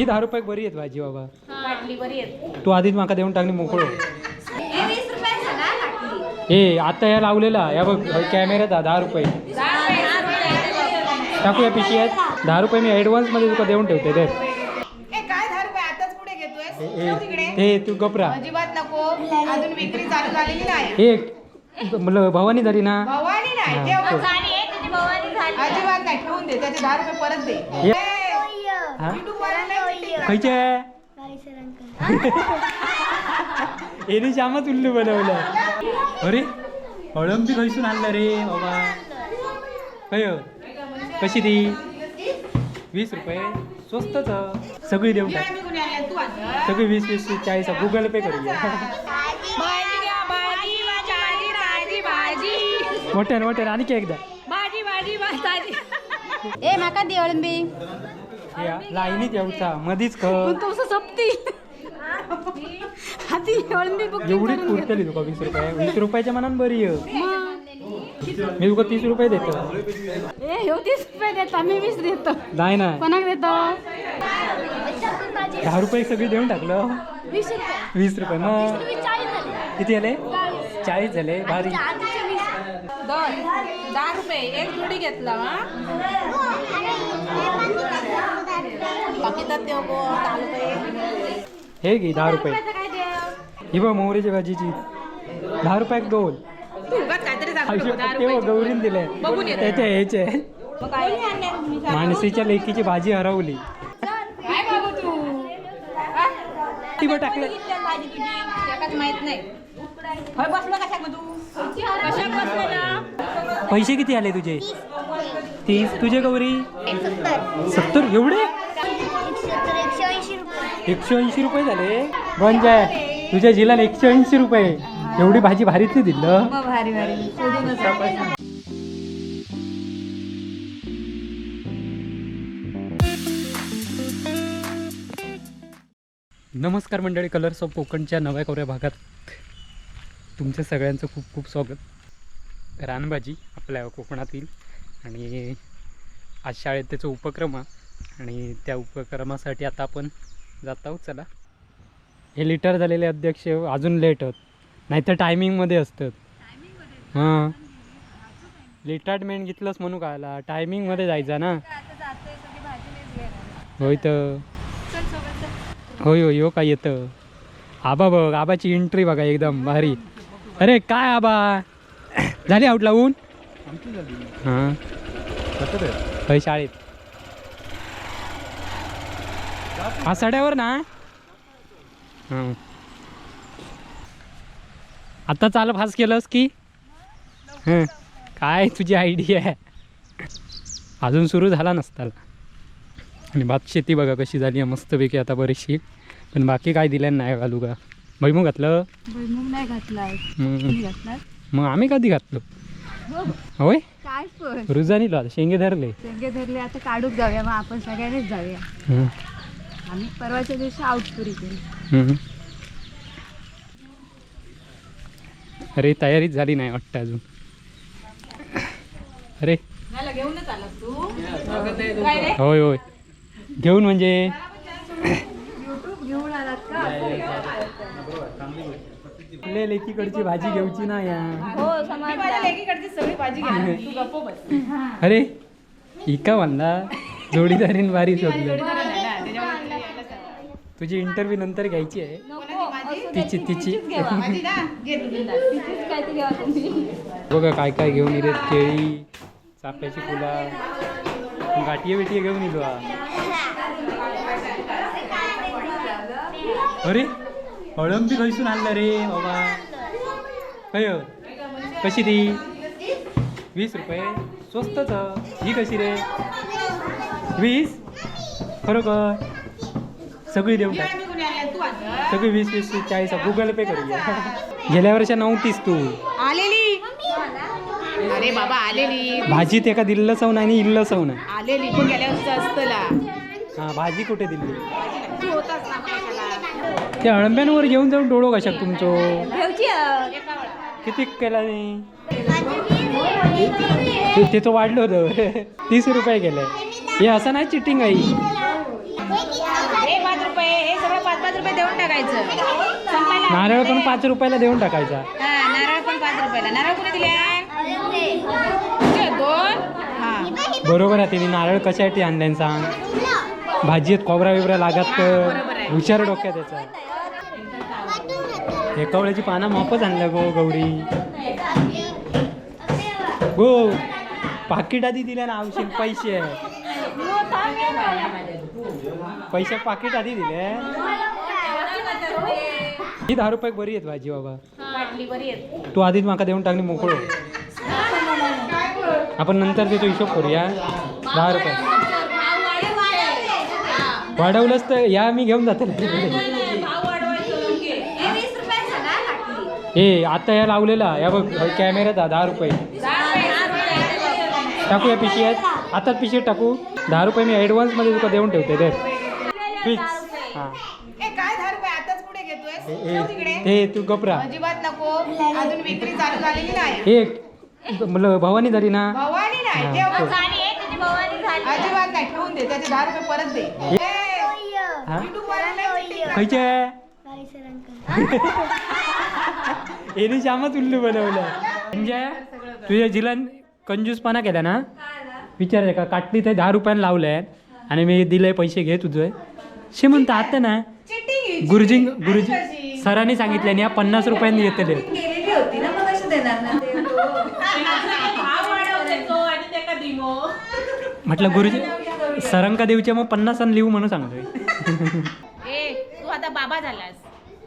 ही दहा रुपयाक बरी आहेत भाजी बाबा. बाटली बरी आहे तू आधीच माका देऊन टाकली मोकळो. हे वीस बाटली. आता या लावलेला. या बघ कॅमेऱ्यात दहा रुपये. टाकू या पिशी आहेत दहा रुपये मी ॲडव्हान्समध्ये तुका देऊन ठेवते तर ए काय दहा रुपये आताच पुढे घेतोय ए, ठेव तिकडे. ए तू गपरा अजिबात नको. अजून विक्री चालू झालेली नाही. एक म्हणलं भवानी झाली ना? भवानी नाही हा, ठेव ठेव. झाली आहे तुझी भवानी झाली. अजिबात नाही ठेवून दे त्याचे दहा रुपये परत दे. हा? वर नाही खायचे? एने श्यामच उल्लू बनवलं. अरे अळंबी खैसून आणलं रे बाबा. कय कशी ती? वीस रुपये. स्वस्तच. सगळी देऊन टाक. सगळी वीस वीस चाळीस. गुगल पे करूया भाजी घ्या, भाजी, भाजी, भाजी, भाजी. मोठ्यान मोठ्यान. आणि की एकदा. भाजी, भाजी, भाजी. ए माका दी अळंबी. हे या, लाईनीत यावचा मधीच तुमचं सपती हाती बघ एवढीच पुरतली तुका वीस रुपये. वीस रुपयाच्या मनान बरी आहे. मी तुका तीस रुपये देतो. ए ह्यो तीस रुपये देता. मी वीस देतो. नाही नाही. कोणाक देतो? दहा रुपये सगळी देऊन टाकलं. वीस रुपये. वीस रुपये. मग किती आले? चाळीस. झाले. भारी. दोन दहा रुपये. एक जोडी घेतला हा? बाकी तर ते गो दहा रुपये हे घे दहा रुपये. ही बघ मोहरीची भाजीची. दहा रुपयाक दोन. गौरीन दिले बघून येतो. त्याच्या ह्याचे? मानसीच्या लेकीची भाजी हरवली. टाकलं. माहीत नाही. पैसे किती आले तुझे? तीस. तुझे गौरी? सत्तर? एवढे? एकशे ऐंशी रुपये झाले. आहे तुझ्या जिल्ह्याला एकशे ऐंशी रुपये. एवढी भाजी भारीच नाही दिलं. भारी भारी. नमस्कार मंडळी कलर्स ऑफ कोकणच्या नव्या कोऱ्या भागात. तुमच्या सगळ्यांचं खूप खूप स्वागत. रानभाजी आपल्या कोकणातील आणि आज शाळेत त्याचा उपक्रम आणि त्या उपक्रमासाठी आता आपण जात आहोत चला. हे लिटर झालेले अध्यक्ष अजून लेट होत. नाहीतर टायमिंगमध्ये असतात. हां. रिटायरमेंट घेतलंच म्हणू कायला टायमिंगमध्ये जायचा ना. होय तर. होय होय हो काय येतं. आबा बघ आबाची एंट्री बघा एकदम भारी. अरे काय आबा? झाली आउट लावून? हां. शाळेत. हा सड्यावर ना? आता चाल फास केलंस की? हं. काय तुझी आयडिया आहे? अजून सुरू झाला नसता. आणि भात शेती बघा कशी झाली आहे मस्तपैकी आता बरीचशी. पण बाकी काय दिलं नाही घालू का? भैमू घातलं? भुईमुग नाही घातला मग आम्ही कधी घातलो? होय? काय रुजानी शेंगे धरले. सगळे धरले आता काढूक जाऊया मग आपण सगळ्यांनीच जाऊया. आम्ही परवाच्या दिवशी आउट पुरी केली. हं. अरे तयारीच झाली नाही वाटतं अजून. अरे. घेऊनच आलास तू? होय होय. घेऊन म्हणजे? घेऊन आलात का? आपल्या लेकीकडची भाजी घेऊची ना या. हो मी समाज माझ्या लेकीकडची सगळी भाजी घेणार तू गप्प बस. अरे इका म्हणला. जोडीदारीन बारी शोधलं तुझी इंटरव्ह्यू नंतर घ्यायची आहे. तिची तिची. बघा काय काय घेऊन येते केळी चाफ्याची फुला. गाठीये बिटिये घेऊन येलो हा. अरे अळंबी खैसून आणलं रे बाबा. कय कशी ती? वीस रुपये. स्वस्तच. ही कशी रे? वीस? खरोखर? सगळी देऊन टाक. सगळी वीस वीस चाळीस गुगल पे करूया गेल्या वर्षी नव्हतीस तू. आलेली. अरे बाबा आलेली. भाजी ते का दिलं सव नाही आणि इल्लं सव नाही आलेली पण गेल्या वर्षी असतला हा भाजी कुठे दिली तू होतास ना कशाला त्या अळंब्यांवर घेऊन जाऊन डोळो कशात तुमचो. किती केला नाही ते- ते वाढलं होतं. तीस रुपये गेले. हे असं नाही चिटिंग आहे. टाकायचं. संपायला नारळ पण पाच रुपयाला देऊन टाकायचा. हा नारळ पण पाच रुपयाला. नारळ कुठे दिले? तुझे दोन? हा. बरोबर आहे तिने नारळ कशासाठी आणल्यान सांग. भाजीत खोबरा बिबरा लागत बरोबर. तर हुशार डोक्यात त्याचा हे कवळ्याची पानं मापच आणल्या गो गौरी. गो पाकिट आधी दिल्या ना आवशील पैसे. पैसे पाकिट आधी दिले. ही दहा रुपये बरी आहेत भाजी बाबा. तू आधीच माका देऊन टाकली मोकळो. आपण नंतर त्याचा हिशोब करूया. दहा रुपये. वाढवलंच तर या मी घेऊन जाते. ए आता या लावलेला. या बघ कॅमेऱ्यात हा, दहा रुपये. टाकूया पिशव्यात आताच पिशवीत टाकू. दहा रुपये मी ॲडव्हान्समध्ये तुका देऊन ठेवते ते फिक्स हां ए काय दहा रुपये आताच तिकडे. हे तू गपरा अजिबात नको. अजून विक्री चालू झालेली नाही? एक म्हणलं भवानी झाली ना? भवानी नाही हा, ठेव. ठेव. अजिबात नाही ठेवून दे त्याचे दहा रुपये परत दे. ए, हा? नाही खयचे? एने श्यामच उल्लू बनवलं. म्हणजे तुझ्या जिलन कंजूसपणा केला ना? विचार का काटली ते दहा रुपयाला लावलंय आणि मी दिले पैसे घे तुझे. शे म्हणता आता ना. गुरुजी गुरुजी सरांनी सांगितलं या पन्नास रुपयांनी येतले गेलेली होती ना मग कशी देणार ना ते. म्हटलं गुरुजी सरांका देऊचे मग पन्नास लिहू म्हणून सांगतोय. ए तू आता बाबा झालास.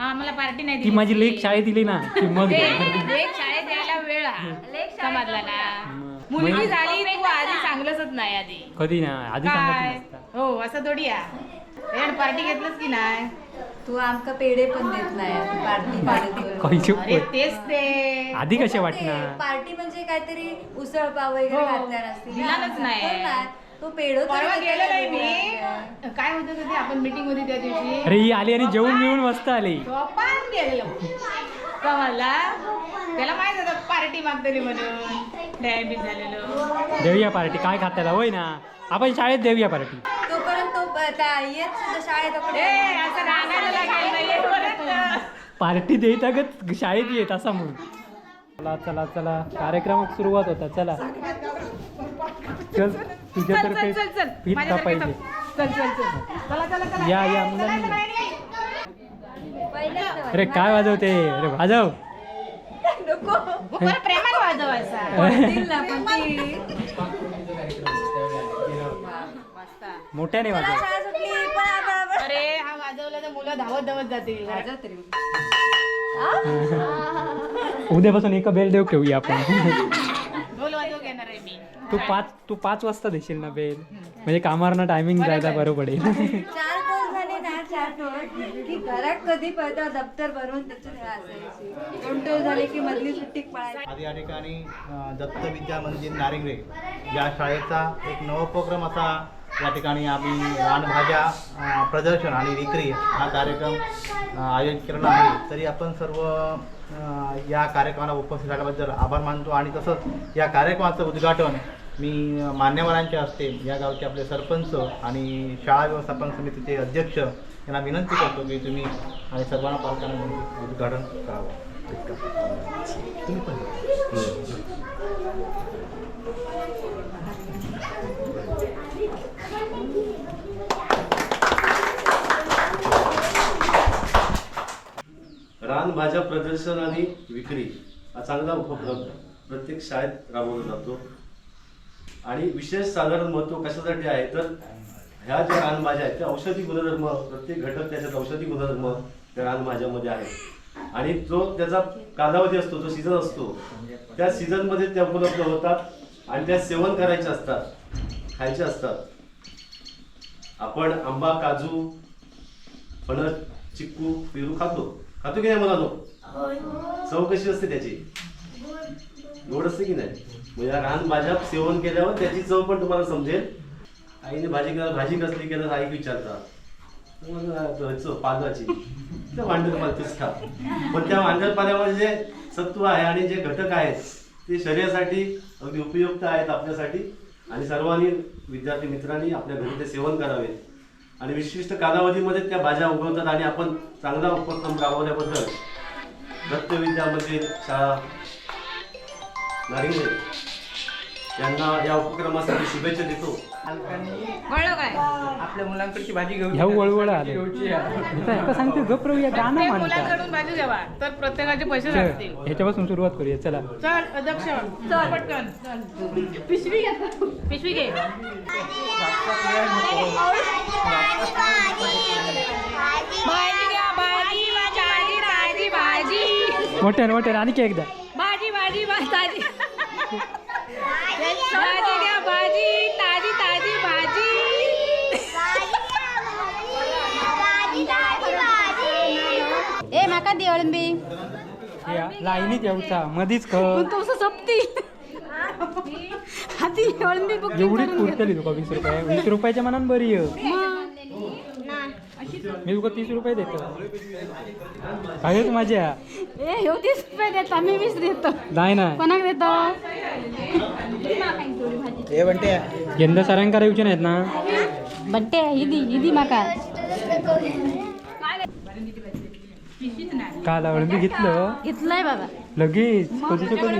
हा मला पार्टी नाही ती माझी लेख शाळेत दिली ना ती मग. ए, लेक शाळेत यायला वेळ हा. समजला ना. मुलगी झाली तू आधी चांगलंच नाही आधी. कधी ना आधी. हो असं थोडी आहे. पार्टी घेतलंस की नाही? तू आमका पेढे पण देत नाही पार्टी पार्टी अरे तेच ते. आधी कसे वाटणार? पार्टी म्हणजे काहीतरी उसळ पाव वगैरे हो. दिलाच नाही. हो ना. तो पेढो तरी परवा देते गेलो नाही मी. काय होतं कधी आपण मीटिंग होती त्या दिवशी. अरे ही आली आणि जेवून मिळून मस्त आली. झोपान गेलेलो. कमलला त्याला माहीत होतं पार्टी मागतली म्हणून. डायबिट झालेलो. देऊया पार्टी. काय खात्याला? होय ना. आपण शाळेत देऊया पार्टी. पार्टी देत अगत शाळेत येत असा म्हणून. चला चला चला. कार्यक्रमात सुरुवात होता चला. चल तुझ्या चल तर्फे चल चल चल. पीठ माझ्यासारखे कापायचे चल चल चल. चला चला चला. या, या, मुलांनी. अरे काय वाजवते? अरे वाजव. हो, प्रेमाने वाजवायचा. मोठ्याने वाजव. शाळा सुटली अरे हा वाजवला तर मुलं धावत धावत जातील. उद्यापासून एक बेल देऊ घेऊया आपण. ढोल वाजव घेणार आहे मी. तू पाच तू पाच वाजता देशील ना बेल? म्हणजे कामावरनं टायमिंग जायला बरं पडेल चार टोळ झाले ना चार टोळ की घरात कधी पळता दप्तर भरून त्याच्यात वेळा असायची. दोन टोळ झाले की मधली सुट्टी पळायची. आज या ठिकाणी अ, दत्त विद्या मंदिर नारिंगरे या शाळेचा एक नवोपक्रम असा या ठिकाणी आम्ही रानभाज्या प्रदर्शन आणि विक्री हा कार्यक्रम आयोजित केलेला आहे. तरी आपण सर्व या कार्यक्रमाला उपस्थित झाल्याबद्दल आभार मानतो आणि तसंच या कार्यक्रमाचं उद्घाटन मी मान्यवरांच्या हस्ते या गावचे आपले सरपंच आणि शाळा व्यवस्थापन समितीचे अध्यक्ष यांना विनंती करतो की तुम्ही आणि सर्वांना पालकांना उद्घाटन करावं. तुम्ही पण रानभाज्या प्रदर्शन आणि विक्री हा चांगला उपक्रम प्रत्येक शाळेत राबवला जातो. आणि विशेष साधारण महत्त्व कशासाठी आहे? तर ह्या ज्या रानभाज्या आहेत त्या औषधी गुणधर्म प्रत्येक घटक त्याच्यात औषधी गुणधर्म त्या रानभाज्यामध्ये आहे आणि जो त्याचा कालावधी असतो जो सीझन असतो त्या सीझनमध्ये त्या उपलब्ध होतात. आणि त्या सेवन करायचे असतात खायचे असतात. आपण आंबा काजू फणस चिक्कू पेरू खातो. खातो की नाही मुलांनो चव कशी असते त्याची? गोड असते की नाही? म्हणजे या रान भाज्या सेवन केल्यावर त्याची चव पण तुम्हाला समजेल. आईने भाजी केला भाजी कसली केलं आई पाल्याची तर वांडर पाल तेच खा. पण त्या वांडर पाल्यामध्ये जे सत्व आहे आणि जे घटक आहेत ते शरीरासाठी अगदी उपयुक्त आहेत आपल्यासाठी. आणि सर्वांनी विद्यार्थी मित्रांनी आपल्या घरी ते सेवन करावे. आणि विशिष्ट कालावधीमध्ये त्या भाज्या उगवतात आणि आपण चांगला उपक्रम राबवल्याबद्दल दत्तविद्या मंदिर शाळा नारिंग यांना या उपक्रमासाठी शुभेच्छा देतो. काय? आपल्या मुलांकडची भाजी घेऊन ह्या वळवळ आले. घेऊची आहे. का सांगते गप रवूया गाणं प्रत्येक म्हणतात मुलांकडून भाजी घ्यावा तर प्रत्येकाचे पैसे लागतील. ह्याच्यापासून सुरुवात करूया चला. चल अध्यक्ष. चल. पटकन. पिशवी घे. पिशवी घे. भाजी घ्या भाजी भाजी भाजी भाजी मोठ्यानं मोठ्यानं आणखी एकदा. भाजी भाजी भाजी भाजी. अळंबी? या, लाईनीत येऊचा मधीच सोपती हाती अळंबी बुक एवढीच पुरतली तुका वीस रुपये. वीस रुपयाच्या मनान बरी आहे. मी तुका तीस रुपये देतो. तू माझ्या. ए ह्यो तीस रुपये देता. मी वीस देतो. नाही नाही. कोणाक देतो? हे म्हणते यंदा सरांका येऊचे नाहीत ना? बट्टे इदी इदी माका. काल अळंबी घेतलं. घेतलंय बाबा. लगेच? कधीच्या कधी?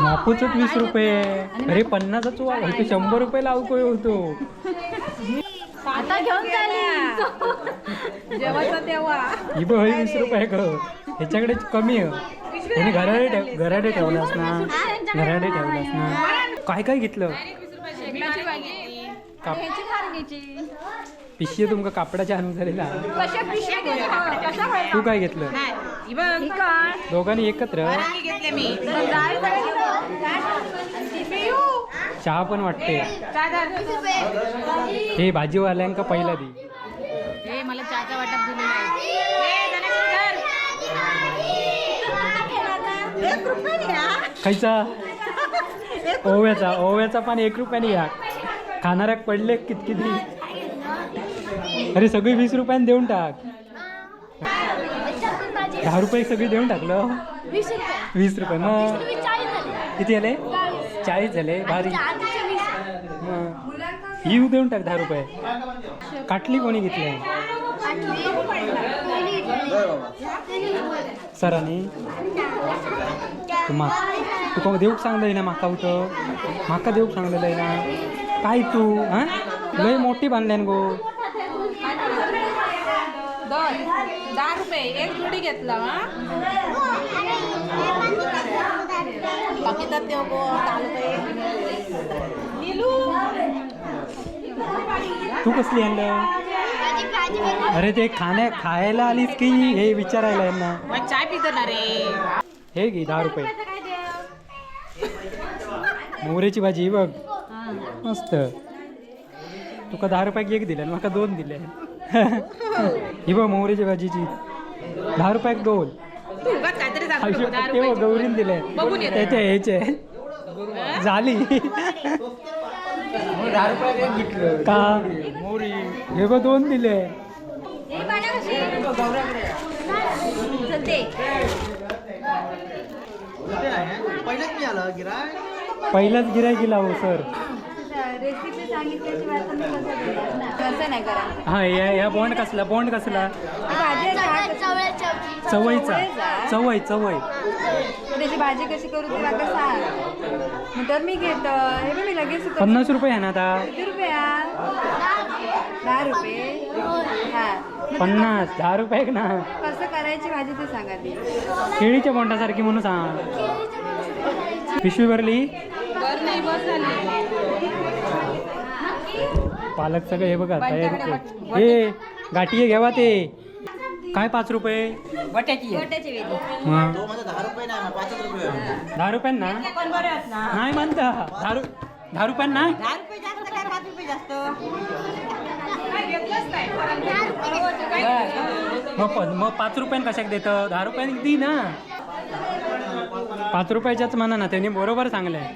मापूच वीस रुपये. अरे पन्नासाच होतो शंभर रुपये लावको होतो आता घेऊन जेवायचं तेव्हा. ही बघ वीस रुपये ग. ह्याच्याकडे कमी आहे. कोणी घराडे ठेव घराडे ठेवलास ना घराडे ठेवलास ना काय काय घेतलं? पिशवी तुमका कापडाच्या आणून झालेला. कशा पिशव्या घेतल्या? कशा खायला? तू काय घेतलं? नाही ही ही? दोघांनी एकत्र. वांगी घेतले मी. मग डाळ काय घेतलं? चहा पण वाटते काय झालं हे भाजीवाल्यांका पहिला दी. ए मला चहाचा वाटप दिली नाही. ए, धनश्री धर. खायचा? ओव्याचा. ओव्याचा पण एक रुपयाने या खाणाऱ्याक पडले कित किती अरे सगळी वीस रुपयाने देऊन टाक. दहा रुपये सगळी देऊन टाकलं. वीस रुपये. मग. किती आले चाळीस. झाले भारी. मग? ही देऊन टाक दहा रुपये. काटली कोणी घेतली? सरांनी. मा तुका देऊक सांगलंय ना माका होतं माका देऊक सांगलेलं आहे ना. काय तू हा? लय मोठी बांधल्यान गो. दहा रुपये एक जोडी घेतला हा? बाकी तर ते गो दहा रुपये नीलू? तू कसली आणलं? अरे ते खाण्या खायला आलीस की हे विचारायला यांना? चाय पितो ना रे. हे घे दहा रुपये. मोहरेची भाजी बघ. मस्त. तुका दहा रुपयाक एक दिले माका दोन दिले. ही बघ मोहरेची भाजीची. दहा तू उगाच काहीतरी सांगतो दहा ते बघ रुपये गौरीन दिले. बघून येते. त्याच्या ह्याचे झाली. दहा रुपये एक का हे बघ दोन दिले. हे पाण्या कशी? चलते. पहिलाच गिराय गेला हो सर. रेसिपी सांगितल्याशिवाय मी कसं देणार? ना? कसं नाही करा हा या या बॉन्ड कसला बॉन्ड कसला? भाजी आहे? चवईचा चवई चवई. त्याची भाजी कशी करू तुला का सांग मग तर मी घेत हे बघ मी लगेच. पन्नास रुपये आहे ना आता? किती रुपये? दहा रुपये. हा. मग पन्नास दहा रुपये ना? कसं करायची भाजी ते सांगा ती केळीच्या बोंडासारखी म्हणून सांग. पिशवी भरली पालक सगळं हे बघा तयारी हे गाठी घ्यावा ते. काय पाच रुपये? दहा रुपये नाही पाचच रुपये दहा रुपयांना पण नाही म्हणता. दहा दहा रुपयांना मग प- मग पाच रुपयान कशाक देतं? दहा रुपयाने दी ना. पाच रुपयाच्याच म्हणा ना त्यांनी बरोबर सांगलंय.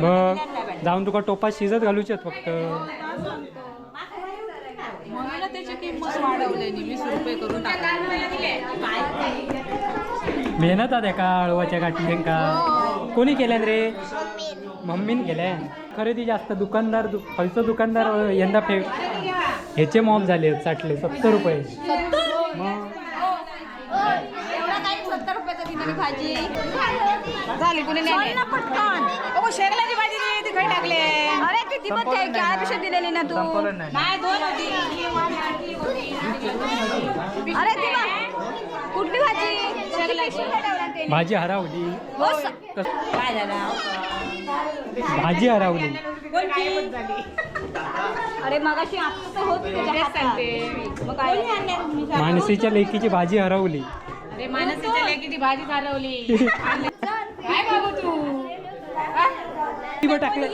बघ जाऊन तुका टोपात शिजत घालूच्यात फक्त. म्हणून त्याची किंमत वाढवली वीस रुपये करून मेहनत आहे का अळवाच्या गाठी का? कोणी केल्यान रे? मम्मीन केल्या खरेदी जास्त दुकानदार खयचो दुकानदार यंदा फे ह्याचे मॉप झाले चाटले सत्तर रुपये. मग? झाली कुणी नाही अगो शेंगलाची भाजी दिली ती खाई टाकले अरे किती पण ते केळापेक्षा दिलेली ना तू. नाही. नाही दोन होती. ही. अरे ती बघ. कुठली भाजी? शेंगलाची भाजी हरावली. हो स- काय झाला? भाजी हरावली. अरे मगाशी आता तर होत तुझ्या तेच हातात. सांगते. मग काय? माणसीच्या लेकीची भाजी हरवली. अरे मानसीच्या लेकी ती भाजी चालवली काय बाबू तू बघ टाकलं.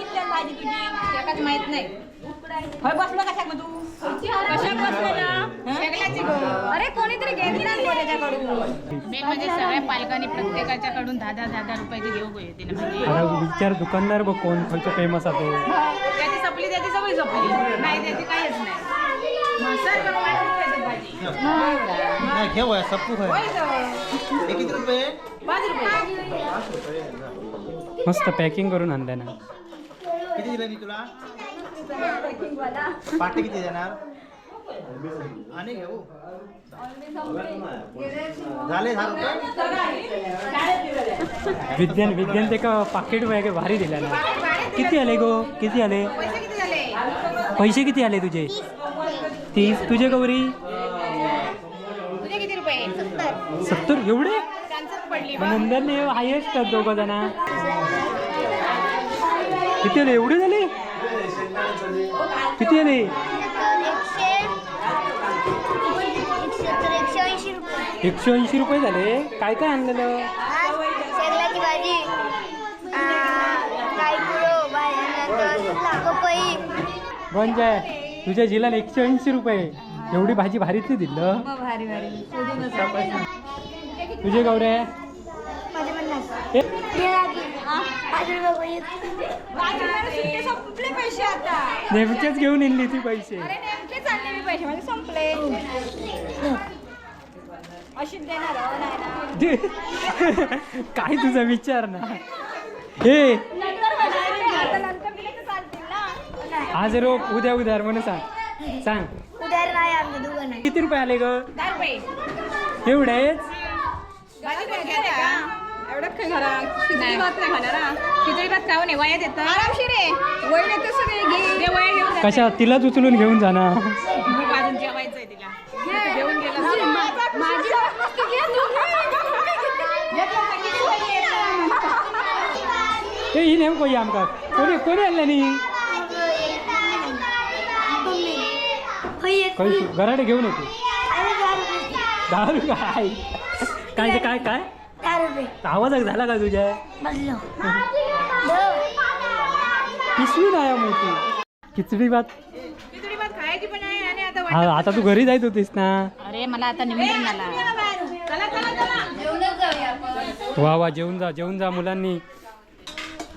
माहीत नाही. होय बसलो कशात मग तू कशात बसलेला? शेंगलाची गो अरे कोणीतरी घेतला ना त्याच्याकडून मेन म्हणजे सगळ्या पालकांनी प्रत्येकाच्याकडून दहा दहा दहा दहा रुपयाची घेऊ गो म्हणजे. विचार दुकानदार बघ कोण खयचो फेमस आहे त्याची सपली त्याची सगळी सपली नाही त्याची काहीच नाही. घेऊ. हे किती रुपये. पाच रुपये. मस्त पॅकिंग करून आणलं ना. किती दिले मी तुला? पाटे किती देणार? आणि घेऊ झाले विज्ञान विज्ञान ते का पाकिट वगैरे भारी दिला ना. किती आले गो? किती आले? पैसे किती झाले पैसे किती आले तुझे? तीस. तुझे गौरी तुझे किती रुपये? सत्तर. एवढे? नंदनने हायेस्ट दोघं जण. किती आले? एवढे झाले? किती आले? एकशे ऐंशी रुपये झाले. काय काय आणलेलं? आहे तुझ्या जिल्ह्याला एकशे ऐंशी रुपये. एवढी भाजी भारीतली दिलं. भारी भारी. तुझे गौरे? संपले पैसे आता नेमकेच घेऊन येईल ती पैसे. अरे नेमके चालले मी पैसे माझे संपले. अशीच देणार हो, काय तुझा विचार ना. हे. आज रोप उद्या उद्या म्हणून सांग. सांग. उदाहरण नाही आमच्या किती रुपये आले ग? रुपये. एवढेच काय भात नाही खाणार हा. खिचडी भात खाऊ नये वयात येतं आरामशीर आहे वय येते सगळे घे. ते वया घेऊन जाते. कशा तिलाच उचलून घेऊन जाणार भूक अजून जेवायचंय तिला. घे. घेऊन गेलं माझी माझी मस्त घे तू. ते ही नेमकं ही आमका. कोणी कोणी आणलं नाही? गराडे घेऊन येते. रुपये काय? काय ते काय काय? दहा रुपये आवाज झाला का तुझ्या बसलो पिशवी नाही आहे मोठी. खिचडी भात. खिचडी भात खायची पण आहे आणि आता हा आता तू घरी जायत होतीस ना? अरे मला आता निमंत्रण आला चला चला चला. वा वा जेवून जा जेवून जा मुलांनी.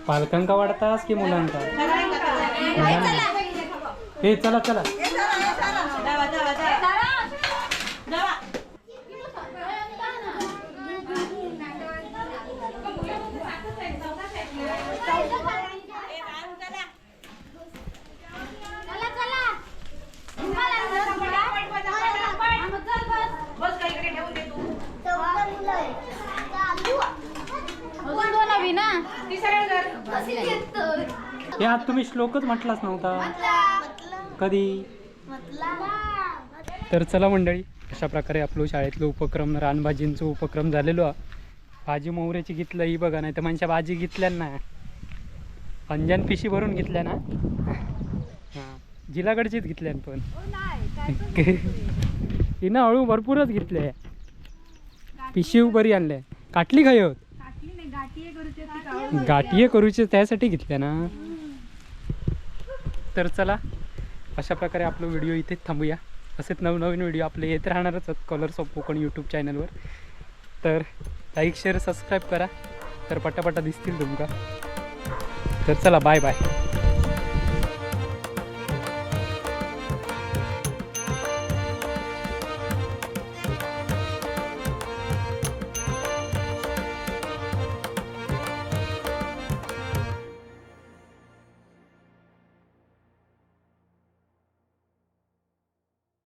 पालकांका वाढतास की मुलांका? मुलांना. हे चला चला बस काही इकडे ठेवून दे तू या तुम्ही श्लोकच म्हटलाच नव्हता. कधी? तर चला मंडळी अशा प्रकारे आपलं शाळेतलं उपक्रम रानभाजींचं उपक्रम झालेलो भाजी मोहऱ्याची घेतलं ही बघा नाही तर माणसा भाजी घेतल्या ना. अंजन पिशी भरून घेतल्या ना. हां जिलाकडचीच घेतल्या पण. हिनं हळू भरपूरच घेतल्या पिशी बरी आणल्या. काटली खाय होत गाठीये करूचे त्यासाठी घेतल्या ना. तर चला अशा प्रकारे आपलं व्हिडिओ इथेच थांबूया. असेच नवनवीन व्हिडिओ आपले येत राहणारच आहेत कलर्स ऑफ कोकण यूट्यूब चॅनलवर तर लाईक शेअर सबस्क्राईब करा. तर पटापटा दिसतील तुमका. तर चला बाय बाय